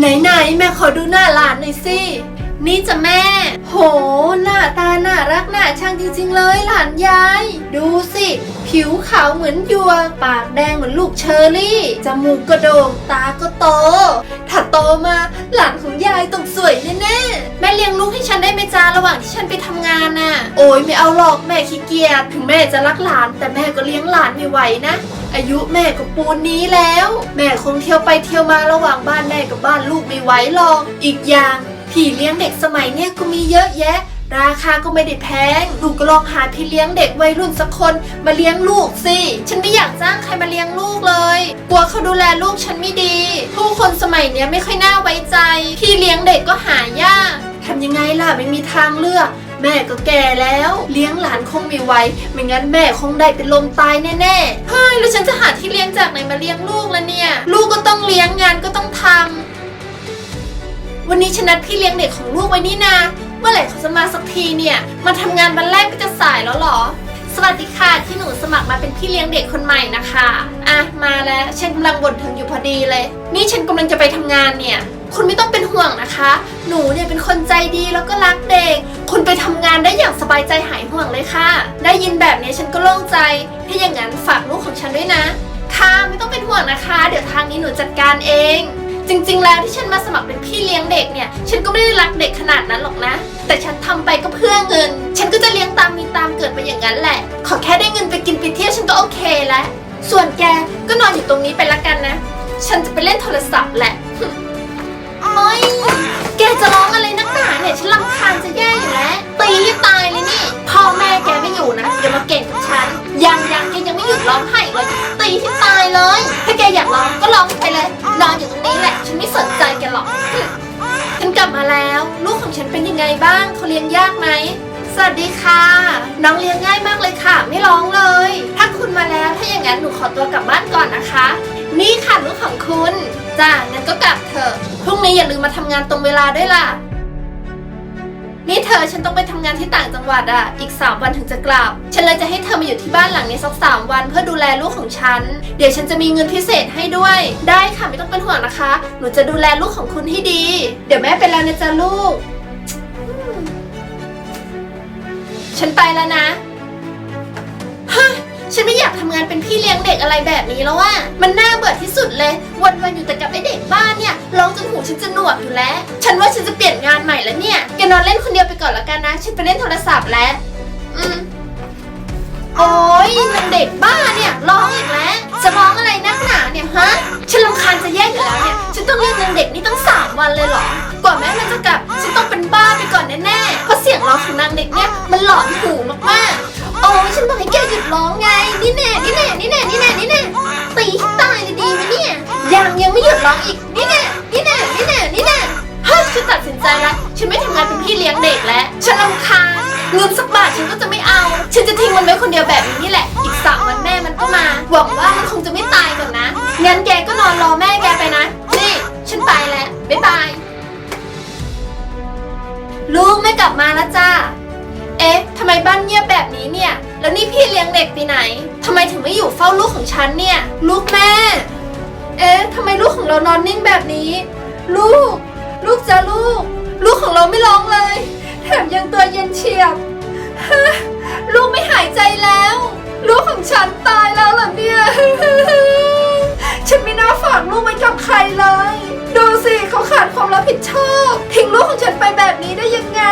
ไหนไหนๆแม่ขอดูหน้าหลานหน่อยสิ นี่จะแม่ โห หน้าตาน่ารักน่าช่างจริงๆเลยหลานยาย ดูสิ ผิวขาวเหมือนยวกปากแดงเหมือนลูกเชอรี่ จมูกกระโดง ตาก็โต ถ้าโตมาหลานของยายต้องสวยแน่ๆ แม่เลี้ยงลูกให้ฉันได้ไหมจ้าระหว่างที่ฉันไปทำงานน่ะ โอ้ยไม่เอาหรอกแม่ขี้เกียจ ถึงแม่จะรักหลาน แต่แม่ก็เลี้ยงหลานไม่ไหวนะอายุแม่ก็ปูนนี้แล้ว แม่คงเที่ยวไปเที่ยวมาระหว่างบ้านแม่กับบ้านลูกไม่ไหวหรอก อีกอย่างพี่เลี้ยงเด็กสมัยเนี้ยก็มีเยอะแยะ ราคาก็ไม่ได้แพงลูกก็ลองหาพี่เลี้ยงเด็กวัยรุ่นสักคนมาเลี้ยงลูกสิ ฉันไม่อยากจ้างใครมาเลี้ยงลูกเลย กลัวเขาดูแลลูกฉันไม่ดี ผู้คนสมัยเนี้ยไม่ค่อยน่าไว้ใจ พี่เลี้ยงเด็กก็หายากทำยังไงล่ะไม่มีทางเลือกแม่ก็แก่แล้ว เลี้ยงหลานคงไม่ไหวไม่งั้นแม่คงได้เป็นลมตายแน่ๆเฮ้ยแล้วฉันจะหาที่เลี้ยงจากไหนมาเลี้ยงลูกละเนี่ย ลูกก็ต้องเลี้ยงงานก็ต้องทำวันนี้ฉันนัดพี่เลี้ยงเด็กของลูกไว้นี่นา เมื่อไหร่เขาจะมาสักทีเนี่ย มาทำงานวันแรกก็จะสายแล้วเหรอ สวัสดีค่ะที่หนูสมัครมาเป็นพี่เลี้ยงเด็กคนใหม่นะคะอะมาแล้วฉันกำลังบ่นถึงอยู่พอดีเลย นี่ฉันกำลังจะไปทำงานเนี่ย คุณไม่ต้องเป็นห่วงนะคะ หนูเนี่ยเป็นคนใจดีแล้วก็รักเด็ก คุณไปทำงานได้อย่างสบายใจหายห่วงเลยค่ะ ได้ยินแบบนี้ฉันก็โล่งใจ ถ้าอย่างนั้นฝากลูกของฉันด้วยนะ ค่ะไม่ต้องเป็นห่วงนะคะ เดี๋ยวทางนี้หนูจัดการเอง จริง ๆ แล้วที่ฉันมาสมัครเป็นพี่เลี้ยงเด็กเนี่ย ฉันก็ไม่ได้รักเด็กขนาดนั้นหรอกนะ ทำไปก็เพื่อเงิน ฉันก็จะเลี้ยงตามมีตามเกิดไปอย่างนั้นแหละ ขอแค่ได้เงินไปกินไปเที่ยวฉันก็โอเคแล้ว ส่วนแกก็นอนอยู่ตรงนี้ไปละกันนะ ฉันจะไปเล่นโทรศัพท์แหละ ไงบ้างเขาเลี้ยงยากไหม สวัสดีค่ะ น้องเลี้ยงง่ายมากเลยค่ะ ไม่ร้องเลย ถ้าคุณมาแล้วถ้าอย่างนั้นหนูขอตัวกลับบ้านก่อนนะคะ นี่ค่ะลูกของคุณจ้างั้นก็กลับเถอะพรุ่งนี้อย่าลืมมาทำงานตรงเวลาด้วยล่ะ นี่เธอฉันต้องไปทำงานที่ต่างจังหวัดอะ อีก 3 วันถึงจะกลับ ฉันเลยจะให้เธอมาอยู่ที่บ้านหลังนี้สักสามวันเพื่อดูแลลูกของฉัน เดี๋ยวฉันจะมีเงินพิเศษให้ด้วย ได้ค่ะไม่ต้องเป็นห่วงนะคะ หนูจะดูแลลูกของคุณให้ดี เดี๋ยวแม่ไปแล้วนะจ๊ะลูก ฉันไปแล้วนะฮะฉันไม่อยากทำงานเป็นพี่เลี้ยงเด็กอะไรแบบนี้แล้วว่า มันน่าเบื่อที่สุดเลย วันวันๆอยู่แต่กับไอเด็กบ้านเนี่ยร้องจนหูฉันจะหนวกอยู่แล้ว ฉันว่าฉันจะเปลี่ยนงานใหม่แล้วเนี่ยแกนอนเล่นคนเดียวไปก่อนล้วกันนะ ฉันไปเล่นโทรศัพท์แล้ว อืม โอ้ยมันเด็กบ้าเนี่ยร้องอีกแล้ว จะร้องอะไรนักหนาเนี่ยฮะ ฉันรำคาญจะแย่อยู่แล้วเนี่ย ร้องไง นี่แน่ นี่แน่ นี่แน่ นี่แน่ นี่แน่ตีให้ตายเลยดีไหมเนี่ย ยังยังไม่หยุดร้องอีก นี่แน่ นี่แน่ นี่แน่ นี่แน่เฮ้ยฉันตัดสินใจแล้ว ฉันไม่ทำงานเป็นพี่เลี้ยงเด็กแล้ว ฉันรำคาญเงินสักบาทฉันก็จะไม่เอา ฉันจะทิ้งมันไว้คนเดียวแบบนี้นี่แหละ อีกสามวันแม่มันก็มา หวังว่ามันคงจะไม่ตายก่อนนะ งั้นแกก็นอนรอแม่แกไปนะ นี่ ฉันไปแล้ว บ๊ายบาย ลูกไม่กลับมาแล้วจ้า พี่เลี้ยงเด็กไปไหนทำไมถึงไม่อยู่เฝ้าลูกของฉันเนี่ย ลูกแม่ เอ๊ะทำไมลูกของเรานอนนิ่งแบบนี้ ลูก ลูกจ้าลูก ลูกของเราไม่ร้องเลย แถมยังตัวเย็นเฉียบฮะลูกไม่หายใจแล้ว ลูกของฉันตายแล้วเหรอเนี่ย ฉันไม่น่าฝากลูกไว้กับใครเลย ดูสิเขาขาดความรับผิดชอบ ทิ้งลูกของฉันไปแบบนี้ได้ยังไง